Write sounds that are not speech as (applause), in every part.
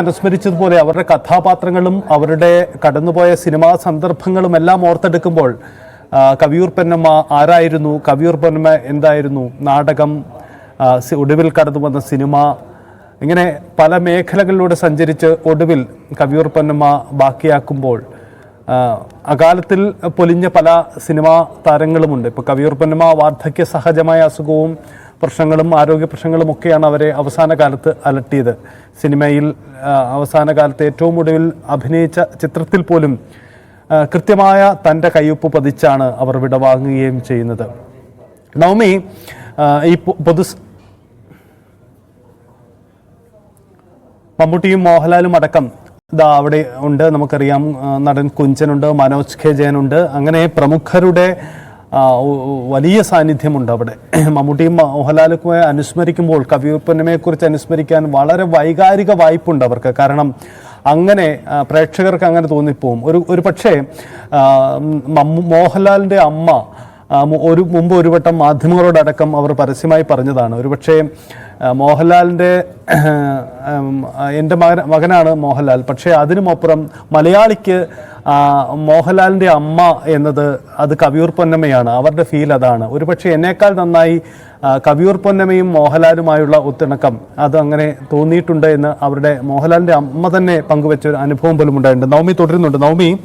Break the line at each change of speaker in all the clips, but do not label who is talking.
അനുസ്മരിച്ചതുപോലെ അവരുടെ കഥാപാത്രങ്ങളും അവരുടെ കടന്നുപോയ സിനിമാ സന്ദർഭങ്ങളും എല്ലാം ഓർത്തെടുക്കുമ്പോൾ കവിയൂർ പൊന്നമ്മ ആരായിരുന്നു? കവിയൂർ പൊന്നമ്മ എന്തായിരുന്നു? നാടകം ഒടുവിൽ കടന്നു വന്ന സിനിമ ഇങ്ങനെ പല മേഖലകളിലൂടെ സഞ്ചരിച്ച് ഒടുവിൽ കവിയൂർ പൊന്നമ്മ ബാക്കിയാക്കുമ്പോൾ അകാലത്തിൽ പൊലിഞ്ഞ പല സിനിമാ താരങ്ങളുമുണ്ട്. ഇപ്പോൾ കവിയൂർ പൊന്നമ്മ വാർദ്ധക്യ സഹജമായ അസുഖവും പ്രശ്നങ്ങളും ആരോഗ്യ പ്രശ്നങ്ങളും ഒക്കെയാണ് അവരെ അവസാന കാലത്ത് അലട്ടിയത്. സിനിമയിൽ അവസാന കാലത്ത് ഏറ്റവും ഒടുവിൽ അഭിനയിച്ച ചിത്രത്തിൽ പോലും കൃത്യമായ തന്റെ കയ്യൊപ്പ് പതിച്ചാണ് അവർ വിടവാങ്ങുകയും ചെയ്യുന്നത്. നവമി ഈ പൊതു മമ്മൂട്ടിയും മോഹൻലാലും അടക്കം ഇതാ അവിടെ ഉണ്ട്. നമുക്കറിയാം നടൻ കുഞ്ചനുണ്ട് മനോജ് കെ ജയനുണ്ട്. അങ്ങനെ പ്രമുഖരുടെ വലിയ സാന്നിധ്യമുണ്ട് അവിടെ. (clears throat) മമ്മൂട്ടിയും മോഹൻലാലുമെ അനുസ്മരിക്കുമ്പോൾ കവിയൂർപ്പന്നമയെക്കുറിച്ച് അനുസ്മരിക്കാൻ വളരെ വൈകാരിക വായ്പുണ്ട് അവർക്ക്. കാരണം അങ്ങനെ പ്രേക്ഷകർക്ക് അങ്ങനെ തോന്നിപ്പോവും. ഒരു ഒരു പക്ഷേ മോഹൻലാലിന്റെ അമ്മ ഒരു മുമ്പ് ഒരു വട്ടം മാധ്യമങ്ങളോടടക്കം അവർ പരസ്യമായി പറഞ്ഞതാണ്. ഒരുപക്ഷേ മോഹൻലാലിന്റെ എന്റെ മകൻ മകനാണ് മോഹൻലാൽ. പക്ഷേ അതിനുമപ്പുറം മലയാളിക്ക് മോഹൻലാലിന്റെ അമ്മ എന്നത് അത് കവിയൂർ പൊന്നമ്മയാണ്. അവരുടെ ഫീൽ അതാണ്. ഒരുപക്ഷെ എന്നേക്കാൾ നന്നായി കവിയൂർ പൊന്നമ്മയും മോഹൻലാലുമായുള്ള ഒത്തിണക്കം അത് അങ്ങനെ തോന്നിയിട്ടുണ്ട് എന്ന് അവരുടെ മോഹൻലാലിന്റെ അമ്മ തന്നെ പങ്കുവെച്ച ഒരു അനുഭവം പോലും ഉണ്ടായിട്ടുണ്ട്. നവമി തുടരുന്നുണ്ട്. നവമി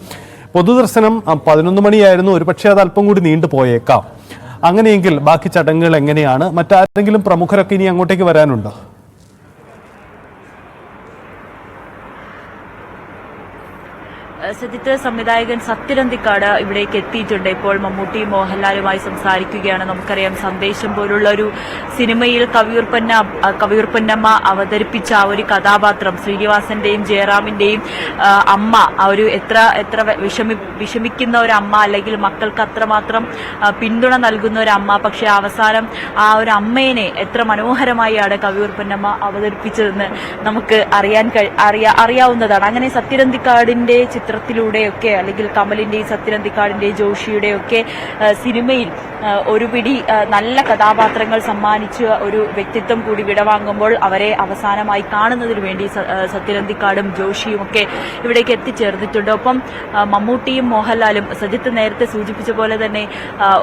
പൊതുദർശനം പതിനൊന്ന് മണിയായിരുന്നു. ഒരുപക്ഷെ അത് അല്പം കൂടി നീണ്ടു പോയേക്കാം അങ്ങനെയെങ്കിൽ ബാക്കി ചടങ്ങുകൾ എങ്ങനെയാണ്? മറ്റാരെങ്കിലും പ്രമുഖരൊക്കെ ഇനി അങ്ങോട്ടേക്ക് വരാനുണ്ടോ?
സജിത്ത് സംവിധായകൻ സത്യനന്ദിക്കാട് ഇവിടേക്ക് എത്തിയിട്ടുണ്ട്. ഇപ്പോൾ മമ്മൂട്ടി മോഹൻലാലുമായി സംസാരിക്കുകയാണ്. നമുക്കറിയാം സന്ദേശം പോലുള്ള ഒരു സിനിമയിൽ കവിയൂർപ്പന്ന കവിയൂർപ്പന്നമ്മ അവതരിപ്പിച്ച ആ ഒരു കഥാപാത്രം ശ്രീനിവാസന്റെയും ജയറാമിന്റെയും അമ്മ ആ ഒരു എത്ര എത്ര വിഷമി വിഷമിക്കുന്ന ഒരു അമ്മ അല്ലെങ്കിൽ മക്കൾക്ക് അത്രമാത്രം പിന്തുണ നൽകുന്ന ഒരു അമ്മ. പക്ഷേ അവസാനം ആ ഒരു അമ്മേനെ എത്ര മനോഹരമായാണ് കവിയൂർപ്പന്നമ്മ അവതരിപ്പിച്ചതെന്ന് നമുക്ക് അറിയാൻ അറിയാവുന്നതാണ്. അങ്ങനെ സത്യനന്ദിക്കാടിന്റെ ചിത്രത്തിലൂടെയൊക്കെ അല്ലെങ്കിൽ കമലിന്റെയും സത്യനന്ദിക്കാടിന്റെയും ജോഷിയുടെയൊക്കെ സിനിമയിൽ ഒരു പിടി നല്ല കഥാപാത്രങ്ങൾ സമ്മാനിച്ച് ഒരു വ്യക്തിത്വം കൂടി വിടവാങ്ങുമ്പോൾ അവരെ അവസാനമായി കാണുന്നതിനു വേണ്ടി സത്യനന്ദിക്കാടും ജോഷിയും ഒക്കെ ഇവിടേക്ക് എത്തിച്ചേർന്നിട്ടുണ്ട്. ഒപ്പം മമ്മൂട്ടിയും മോഹൻലാലും സജിത്ത് നേരത്തെ സൂചിപ്പിച്ച പോലെ തന്നെ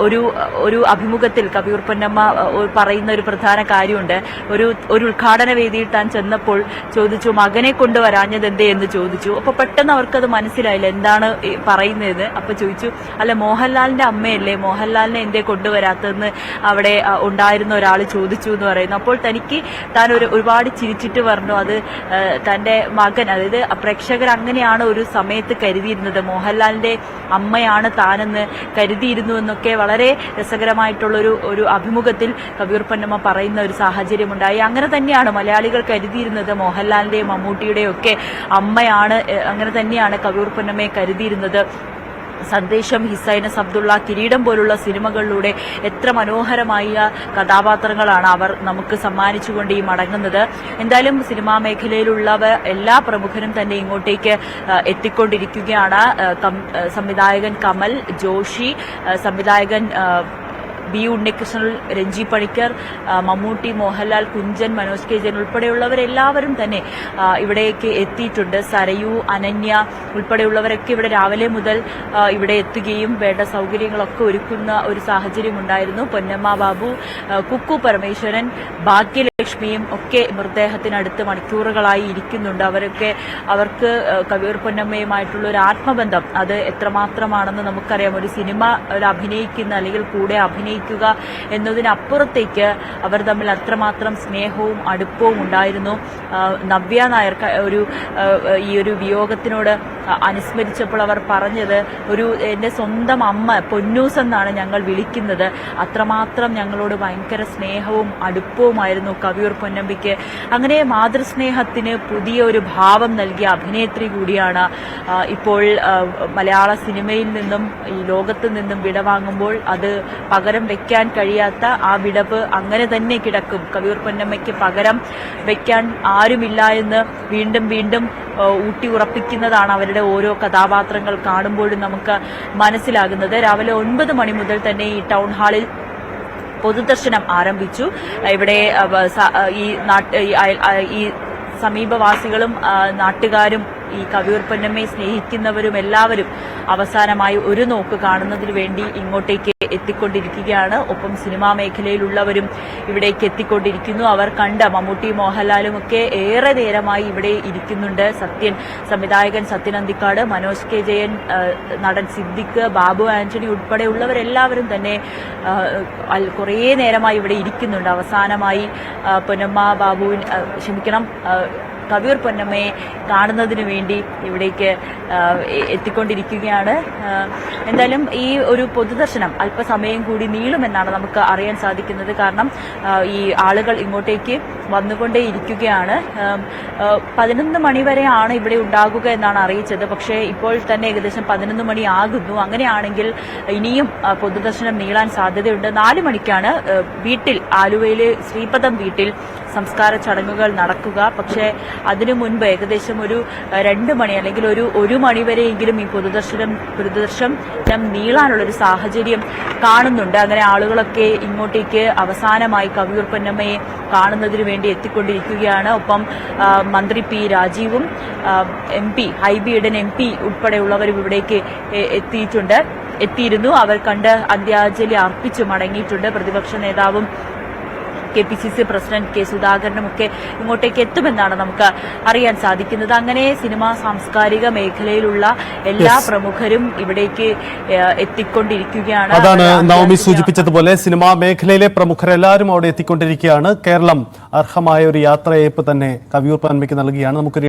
ഒരു ഒരു അഭിമുഖത്തിൽ കവിയൂർ പൊന്നമ്മ ഒരു പറയുന്ന ഒരു പ്രധാന കാര്യമുണ്ട്. ഒരു ഒരു ഉദ്ഘാടന വേദിയിൽ താൻ ചെന്നപ്പോൾ ചോദിച്ചു മകനെ കൊണ്ടുവരാഞ്ഞതെന്തേ എന്ന് ചോദിച്ചു? അപ്പൊ പെട്ടെന്ന് അവർക്കത് മനസ്സിലായില്ല. എന്താണ് പറയുന്നത് പറയുന്നതെന്ന്. അപ്പൊ ചോദിച്ചു അല്ല മോഹൻലാലിന്റെ അമ്മയല്ലേ? മോഹൻലാലിനെ എന്തേ കൊണ്ടുവരാത്തതെന്ന് അവിടെ ഉണ്ടായിരുന്ന ഒരാൾ ചോദിച്ചു എന്ന് പറയുന്നു. അപ്പോൾ തനിക്ക് താൻ ഒരു ഒരുപാട് ചിരിച്ചിട്ട് പറഞ്ഞു അത് തന്റെ മകൻ അതായത് പ്രേക്ഷകർ അങ്ങനെയാണ് ഒരു സമയത്ത് കരുതിയിരുന്നത്. മോഹൻലാലിന്റെ അമ്മയാണ് താനെന്ന് കരുതിയിരുന്നു എന്നൊക്കെ വളരെ രസകരമായിട്ടുള്ളൊരു ഒരു ഒരു അഭിമുഖത്തിൽ കവിയൂർ പൊന്നമ്മ പറയുന്ന ഒരു സാഹചര്യം ഉണ്ടായി അങ്ങനെ തന്നെയാണ് മലയാളികൾ കരുതിയിരുന്നത്. മോഹൻലാലിന്റെയും മമ്മൂട്ടിയുടെയും ഒക്കെ അമ്മയാണ് അങ്ങനെ തന്നെയാണ് കവിയൂർ പൊന്നമ്മയെ കരുതിയിരുന്നത്. സന്ദേശം ഹിസൈനസ് അബ്ദുള്ള കിരീടം പോലുള്ള സിനിമകളിലൂടെ എത്ര മനോഹരമായ കഥാപാത്രങ്ങളാണ് അവർ നമുക്ക് സമ്മാനിച്ചുകൊണ്ട് ഈ മടങ്ങുന്നത്. എന്തായാലും സിനിമാ മേഖലയിലുള്ളവർ എല്ലാ പ്രമുഖരും തന്നെ ഇങ്ങോട്ടേക്ക് എത്തിക്കൊണ്ടിരിക്കുകയാണ്. സംവിധായകൻ കമൽ ജോഷി സംവിധായകൻ ബി ഉണ്ണികൃഷ്ണൻ രഞ്ജി പണിക്കർ മമ്മൂട്ടി മോഹൻലാൽ കുഞ്ചൻ മനോജ് കെ. ജയൻ ഉൾപ്പെടെയുള്ളവരെല്ലാവരും തന്നെ ഇവിടേക്ക് എത്തിയിട്ടുണ്ട്. സരയു അനന്യ ഉൾപ്പെടെയുള്ളവരൊക്കെ ഇവിടെ രാവിലെ മുതൽ ഇവിടെ എത്തുകയും വേണ്ട സൗകര്യങ്ങളൊക്കെ ഒരുക്കുന്ന ഒരു സാഹചര്യം ഉണ്ടായിരുന്നു പൊന്നമ്മ ബാബു കുക്കു പരമേശ്വരൻ ഭാഗ്യലക്ഷ്മിയും ഒക്കെ മൃതദേഹത്തിനടുത്ത് മണിക്കൂറുകളായി ഇരിക്കുന്നുണ്ട്. അവരൊക്കെ അവർക്ക് കവിയൂർ പൊന്നമ്മയുമായിട്ടുള്ള ഒരു ആത്മബന്ധം. അത് എത്രമാത്രമാണെന്ന് നമുക്കറിയാം. ഒരു സിനിമ ഒരു അഭിനയിക്കുന്ന അല്ലെങ്കിൽ കൂടെ അഭിനയിക്കുക എന്നതിനപ്പുറത്തേക്ക് അവർ തമ്മിൽ അത്രമാത്രം സ്നേഹവും അടുപ്പവും ഉണ്ടായിരുന്നു. നവ്യ നായർ ഒരു ഈ ഒരു വിയോഗത്തിനോട് അനുസ്മരിച്ചപ്പോൾ അവർ പറഞ്ഞത് ഒരു എന്റെ സ്വന്തം അമ്മ പൊന്നൂസ് എന്നാണ് ഞങ്ങൾ വിളിക്കുന്നത്. അത്രമാത്രം ഞങ്ങളോട് ഭയങ്കര സ്നേഹവും അടുപ്പവുമായിരുന്നു. കവിയൂർ പൊന്നമ്പിക്ക്. അങ്ങനെ മാതൃസ്നേഹത്തിന് പുതിയ ഒരു ഭാവം നൽകിയ അഭിനേത്രി കൂടിയാണ് ഇപ്പോൾ മലയാള സിനിമയിൽ നിന്നും ഈ ലോകത്ത് നിന്നും വിടവാങ്ങുമ്പോൾ അത് പകരം വെക്കാൻ കഴിയാത്ത ആ വിടവ് അങ്ങനെ തന്നെ കിടക്കും. കവിയൂർ പൊന്നമ്മയ്ക്ക് പകരം വെക്കാൻ ആരുമില്ല എന്ന് വീണ്ടും വീണ്ടും ഊട്ടി ഉറപ്പിക്കുന്നതാണ് അവരുടെ ഓരോ കഥാപാത്രങ്ങൾ കാണുമ്പോഴും നമുക്ക് മനസ്സിലാകുന്നത്. രാവിലെ ഒൻപത് മണി മുതൽ തന്നെ ഈ ടൗൺ ഹാളിൽ പൊതുദർശനം ആരംഭിച്ചു. ഇവിടെ ഈ നാട്ട് ഈ സമീപവാസികളും നാട്ടുകാരും ഈ കവിയൂർ പൊന്നമ്മയെ സ്നേഹിക്കുന്നവരും എല്ലാവരും അവസാനമായി ഒരു നോക്ക് കാണുന്നതിനു വേണ്ടി ഇങ്ങോട്ടേക്ക് എത്തിക്കൊണ്ടിരിക്കുകയാണ്. ഒപ്പം സിനിമാ മേഖലയിലുള്ളവരും ഇവിടേക്ക് എത്തിക്കൊണ്ടിരിക്കുന്നു. അവർ കണ്ട മമ്മൂട്ടി മോഹൻലാലും ഒക്കെ ഏറെ നേരമായി ഇവിടെ ഇരിക്കുന്നുണ്ട്. സത്യൻ സംവിധായകൻ സത്യൻ അന്തിക്കാട് മനോജ് കെ ജയൻ നടൻ സിദ്ദിഖ് ബാബു ആന്റണി ഉൾപ്പെടെയുള്ളവരെല്ലാവരും തന്നെ കുറേ നേരമായി ഇവിടെ ഇരിക്കുന്നുണ്ട്. അവസാനമായി പൊന്നമ്മ ബാബുവിൻ ക്ഷമിക്കണം കവിയൂർ പൊന്നമ്മയെ കാണുന്നതിന് വേണ്ടി ഇവിടേക്ക് എത്തിക്കൊണ്ടിരിക്കുകയാണ്. എന്തായാലും ഈ ഒരു പൊതുദർശനം അല്പസമയം കൂടി നീളുമെന്നാണ് നമുക്ക് അറിയാൻ സാധിക്കുന്നത്. കാരണം ഈ ആളുകൾ ഇങ്ങോട്ടേക്ക് വന്നുകൊണ്ടേ ഇരിക്കുകയാണ് ആം, ആ, പതിനൊന്ന് മണി വരെയാണ് ഇവിടെ ഉണ്ടാകുക എന്നാണ് അറിയിച്ചത്. പക്ഷേ ഇപ്പോൾ തന്നെ ഏകദേശം പതിനൊന്ന് മണി ആകുന്നു. അങ്ങനെയാണെങ്കിൽ ഇനിയും പൊതുദർശനം നീളാൻ സാധ്യതയുണ്ട്. നാല് മണിക്കാണ് വീട്ടിൽ ആലുവയിലെ ശ്രീപദം വീട്ടിൽ സംസ്കാര ചടങ്ങുകൾ നടക്കുക. പക്ഷേ അതിനു മുൻപ് ഏകദേശം ഒരു രണ്ട് മണി അല്ലെങ്കിൽ ഒരു ഒരു മണി വരെയെങ്കിലും ഈ പൊതുദർശനം പൊതുദർശനം നീളാനുള്ള ഒരു സാഹചര്യം കാണുന്നുണ്ട്. അങ്ങനെ ആളുകളൊക്കെ ഇങ്ങോട്ടേക്ക് അവസാനമായി കവിയൂർ പൊന്നമ്മയെ വേണ്ടി എത്തിക്കൊണ്ടിരിക്കുകയാണ്. ഒപ്പം മന്ത്രി P രാജീവും M P Hibi Eden M P ഉൾപ്പെടെയുള്ളവരും ഇവിടേക്ക് എത്തിയിട്ടുണ്ട്. എത്തിയിരുന്നു. അവർ കണ്ട് അന്ത്യാഞ്ജലി അർപ്പിച്ചു മടങ്ങിയിട്ടുണ്ട്. പ്രതിപക്ഷ നേതാവും K P C C president K സുധാകരനും ഒക്കെ ഇങ്ങോട്ടേക്ക് എത്തുമെന്നാണ് നമുക്ക് അറിയാൻ സാധിക്കുന്നത്. അങ്ങനെ സിനിമാ സാംസ്കാരിക മേഖലയിലുള്ള എല്ലാ പ്രമുഖരും ഇവിടേക്ക് എത്തിക്കൊണ്ടിരിക്കുകയാണ്.
അതാണ് നവമി സൂചിപ്പിച്ചതുപോലെ സിനിമാ മേഖലയിലെ പ്രമുഖരെല്ലാവരും അവിടെ എത്തിക്കൊണ്ടിരിക്കുകയാണ്. കേരളം അർഹമായ ഒരു യാത്രയയപ്പ് തന്നെ കവിയൂർ പന്മയ്ക്ക് നൽകുകയാണ്. നമുക്കൊരു